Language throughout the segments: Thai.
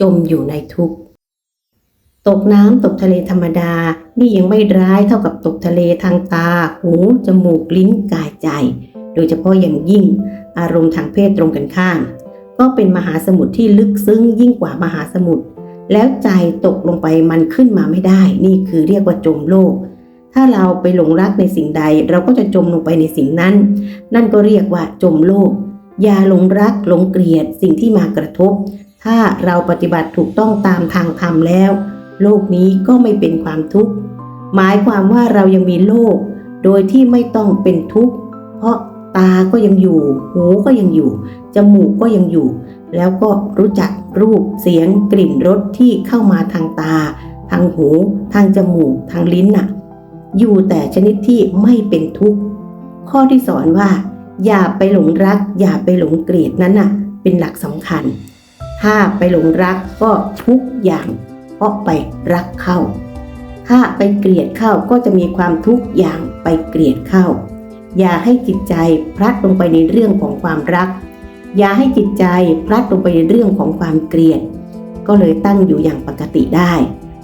จมอยู่ในทุกข์ ตกน้ำตกทะเลธรรมดา นี่ยังไม่ร้ายเท่ากับตกทะเลทางตา หู จมูก ลิ้น กายใจ โดยเฉพาะอย่างยิ่ง อารมณ์ทางเพศตรงกันข้าม ก็เป็นมหาสมุทรที่ลึกซึ้งยิ่งกว่ามหาสมุทร แล้วใจตกลงไปมันขึ้นมาไม่ได้ นี่คือเรียกว่าจมโลกถ้าเราไปหลงรักในสิ่งใด เราก็จะจมลงไปในสิ่งนั้น นั่นก็เรียกว่าจมโลก อย่าหลงรักหลงเกลียดสิ่งที่มากระทบ ถ้าเราปฏิบัติถูกต้องตามทางธรรมแล้ว โลกนี้ก็ไม่เป็นความทุกข์ หมายความว่าเรายังมีโลก โดยที่ไม่ต้องเป็นทุกข์ เพราะตาก็ยังอยู่ หูก็ยังอยู่ จมูกก็ยังอยู่ แล้วก็รู้จักรูป เสียง กลิ่น รสที่เข้ามาทางตา ทางหู ทางจมูก ทางลิ้นน่ะ อยู่แต่ชนิดที่ไม่เป็นทุกข์ ข้อที่สอนว่า อย่าไปหลงรัก อย่าไปหลงเกลียดนั้นน่ะ เป็นหลักสำคัญ ถ้าไปหลงรักก็ทุกอย่างเพราะไปรักเข้า ถ้าไปเกลียดเข้าก็จะมีความทุกอย่างไปเกลียดเข้า อย่าให้จิตใจพลัดลงไปในเรื่องของความรัก อย่าให้จิตใจพลัดลงไปในเรื่องของความเกลียด ก็เลยตั้งอยู่อย่างปกติได้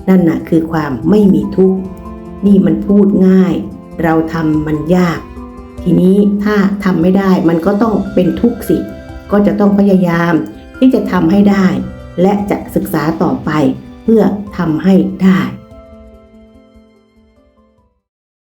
นั่นน่ะคือความไม่มีทุกข์นี่มันพูดง่าย เราทำมันยาก ทีนี้ถ้าทำไม่ได้มันก็ต้องเป็นทุกข์สิ ก็จะต้องพยายาม ที่จะทำให้ได้ และจะศึกษาต่อไปเพื่อทำให้ได้